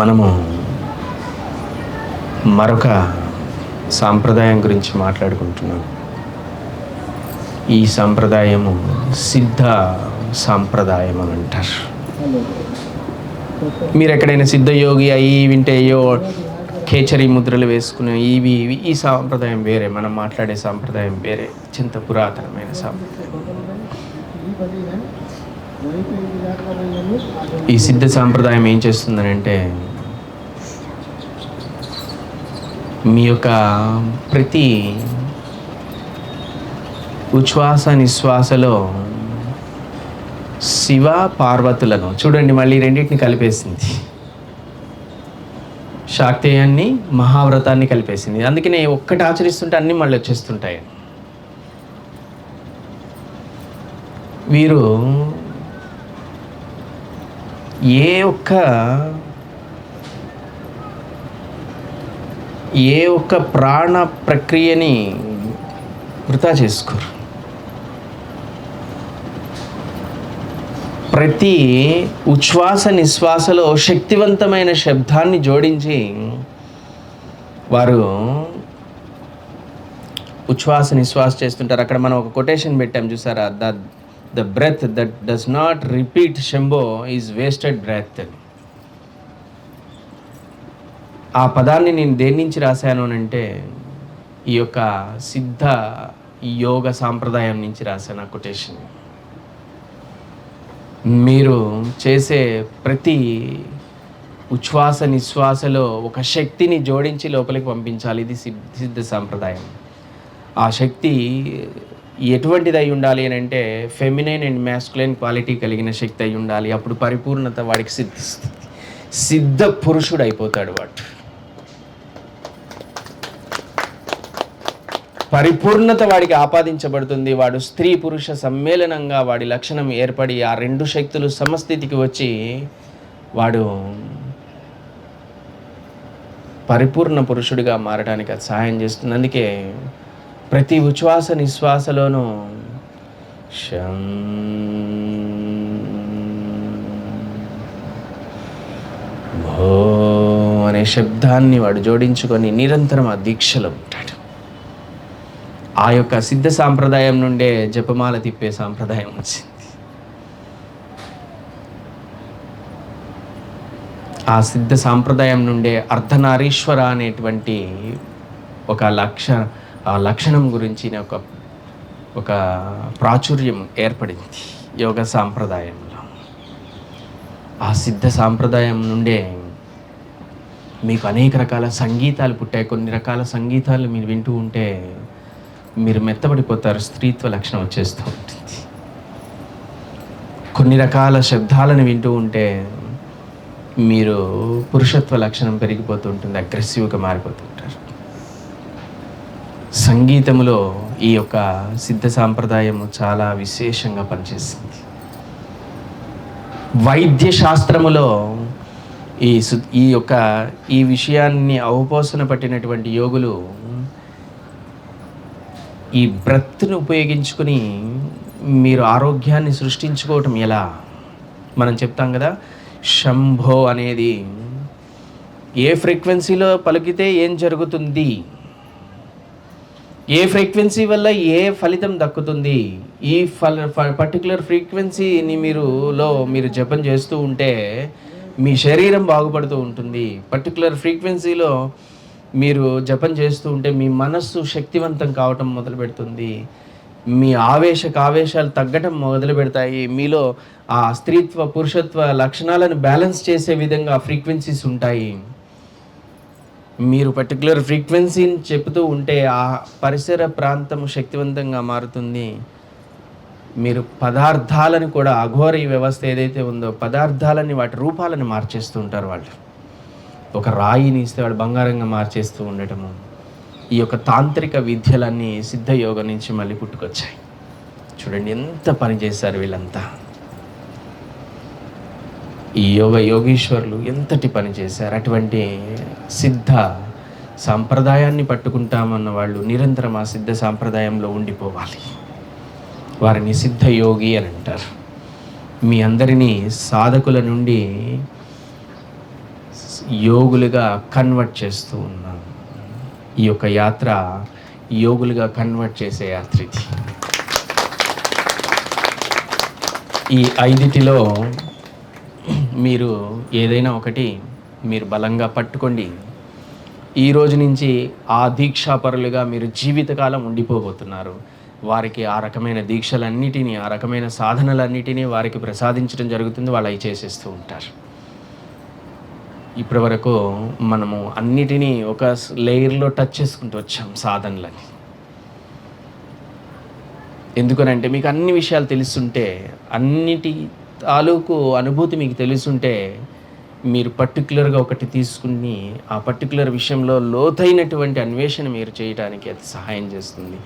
మనము మరొక సాంప్రదాయం గురించి మాట్లాడుకుంటున్నాం. ఈ సాంప్రదాయము సిద్ధ సాంప్రదాయం అని అంటారు. మీరు ఎక్కడైనా సిద్ధయోగి అయ్యి వింటే అయ్యో కేచరి ముద్రలు వేసుకునే ఇవి ఇవి ఈ సాంప్రదాయం వేరే మనం మాట్లాడే సాంప్రదాయం వేరే. చింత పురాతనమైన సాంప్రదాయం. ఈ సిద్ధ సాంప్రదాయం ఏం చేస్తుందనంటే మీ యొక్క ప్రతి ఉచ్ఛ్వాస నిశ్వాసలో శివ పార్వతులను చూడండి మళ్ళీ రెండింటిని కలిపేసింది. శాక్తేయాన్ని మహావ్రతాన్ని కలిపేసింది. అందుకనే ఒక్కటి ఆచరిస్తుంటే అన్నీ మళ్ళీ వచ్చేస్తుంటాయి. వీరు ఏ ఒక్క ఏ ఒక్క ప్రాణ ప్రక్రియని వృధా చేసుకోరు. ప్రతి ఉచ్ఛ్వాస నిశ్వాసలో శక్తివంతమైన శబ్దాన్ని జోడించి వారు ఉచ్ఛ్వాస నిశ్వాస చేస్తుంటారు. అక్కడ మనం ఒక కొటేషన్ పెట్టాం చూసారా? The the breath that does not repeat Shambho is wasted breath ఆ పదాన్ని నేను దేని నుంచి రాశాను అని అంటే ఈ యొక్క సిద్ధ యోగ సాంప్రదాయం నుంచి రాశాను ఆ కొటేషన్ మీరు చేసే ప్రతి ఉచ్ఛ్వాస నిశ్వాసలో ఒక శక్తిని జోడించి లోపలికి పంపించాలి. ఇది సిద్ధ సాంప్రదాయం. ఆ శక్తి ఎటువంటిది అయి ఉండాలి అని అంటే ఫెమినైన్ అండ్ మ్యాస్కులైన్ క్వాలిటీ కలిగిన శక్తి అయి ఉండాలి అప్పుడు పరిపూర్ణత వాడికి సిద్ధిస్తుంది సిద్ధ పురుషుడు అయిపోతాడు వాడు. పరిపూర్ణత వాడికి ఆపాదించబడుతుంది. వాడు స్త్రీ పురుష సమ్మేళనంగా వాడి లక్షణం ఏర్పడి ఆ రెండు శక్తులు సమస్థితికి వచ్చి వాడు పరిపూర్ణ పురుషుడిగా మారడానికి అది సహాయం చేస్తుంది. అందుకే ప్రతి ఉచ్ఛ్వాస నిశ్వాసలోనూ శం. భో అనే శబ్దాన్ని వాడు జోడించుకొని నిరంతరం ఆ దీక్షలో ఉంటాడు. ఆ యొక్క సిద్ధ సాంప్రదాయం నుండే జపమాల తిప్పే సాంప్రదాయం వచ్చింది. ఆ సిద్ధ సాంప్రదాయం నుండే అర్ధనారీశ్వర అనేటువంటి ఒక లక్ష ఆ లక్షణం గురించి ఒక ఒక ప్రాచుర్యం ఏర్పడింది యోగ సాంప్రదాయంలో. ఆ సిద్ధ సాంప్రదాయం నుండే మీకు అనేక రకాల సంగీతాలు పుట్టాయి. కొన్ని రకాల సంగీతాలు మీరు వింటూ ఉంటే మీరు మెత్తబడిపోతారు స్త్రీత్వ లక్షణం వచ్చేస్తూ ఉంటుంది. కొన్ని రకాల శబ్దాలను వింటూ ఉంటే మీరు పురుషత్వ లక్షణం పెరిగిపోతూ ఉంటుంది అగ్రెసివ్గా మారిపోతుంటారు సంగీతములో ఈ యొక్క సిద్ధ సాంప్రదాయము చాలా విశేషంగా పనిచేసింది వైద్య శాస్త్రములో ఈ ఈ యొక్క ఈ విషయాన్ని అవపోసన పట్టినటువంటి యోగులు ఈ బ్రత్ను ఉపయోగించుకుని మీరు ఆరోగ్యాన్ని సృష్టించుకోవటం ఎలా? మనం చెప్తాం కదా శంభో అనేది ఏ ఫ్రీక్వెన్సీలో పలికితే ఏం జరుగుతుంది? ఏ ఫ్రీక్వెన్సీ వల్ల ఏ ఫలితం దక్కుతుంది? ఈ ఫల పర్టికులర్ ఫ్రీక్వెన్సీని మీరు లో మీరు జపం చేస్తూ ఉంటే మీ శరీరం బాగుపడుతూ ఉంటుంది. పర్టికులర్ ఫ్రీక్వెన్సీలో మీరు జపం చేస్తూ ఉంటే మీ మనస్సు శక్తివంతం కావటం మొదలు పెడుతుంది. మీ ఆవేశ ఆవేశాలు తగ్గటం మొదలు పెడతాయి. మీలో ఆ స్త్రీత్వ పురుషత్వ లక్షణాలను బ్యాలెన్స్ చేసే విధంగా ఫ్రీక్వెన్సీస్ ఉంటాయి. మీరు పర్టికులర్ ఫ్రీక్వెన్సీని చెబుతూ ఉంటే ఆ పరిసర ప్రాంతం శక్తివంతంగా మారుతుంది. మీరు పదార్థాలను కూడా అఘోర ఈ వ్యవస్థ ఏదైతే ఉందో పదార్థాలని వాటి రూపాలను మార్చేస్తూ ఉంటారు వాళ్ళు. ఒక రాయిని ఇస్తే వాడు బంగారంగా మార్చేస్తూ ఉండటము ఈ యొక్క తాంత్రిక విద్యలన్నీ సిద్ధయోగం నుంచి మళ్ళీ పుట్టుకొచ్చాయి. చూడండి ఎంత పని చేశారు వీళ్ళంతా. ఈ యోగ యోగీశ్వరులు ఎంతటి పని చేశారు? అటువంటి సిద్ధ సాంప్రదాయాన్ని పట్టుకుంటామన్న వాళ్ళు నిరంతరం ఆ సిద్ధ సాంప్రదాయంలో ఉండిపోవాలి. వారిని సిద్ధ యోగి అని అంటారు. మీ అందరినీ సాధకుల నుండి యోగులుగా కన్వర్ట్ చేస్తూ ఉన్నాను. ఈ యొక్క యాత్ర యోగులుగా కన్వర్ట్ చేసే యాత్ర ఇది ఈ ఐదిటిలో మీరు ఏదైనా ఒకటి మీరు బలంగా పట్టుకోండి. ఈ రోజు నుంచి ఆ దీక్షాపరులుగా మీరు జీవితకాలం ఉండిపోబోతున్నారు. వారికి ఆ రకమైన దీక్షలన్నిటినీ ఆ రకమైన సాధనలన్నిటినీ వారికి ప్రసాదించడం జరుగుతుంది. వాళ్ళు అవి చేసేస్తూ ఉంటారు. ఇప్పటి వరకు మనము అన్నిటినీ ఒక లేయర్లో టచ్ చేసుకుంటూ వచ్చాం సాధనలని. ఎందుకనంటే మీకు అన్ని విషయాలు తెలుస్తుంటే అన్నిటి తాలూకు అనుభూతి మీకు తెలుసుంటే మీరు పర్టికులర్గా ఒకటి తీసుకుని ఆ పర్టికులర్ విషయంలో లోతైనటువంటి అన్వేషణ మీరు చేయడానికి అది సహాయం చేస్తుంది.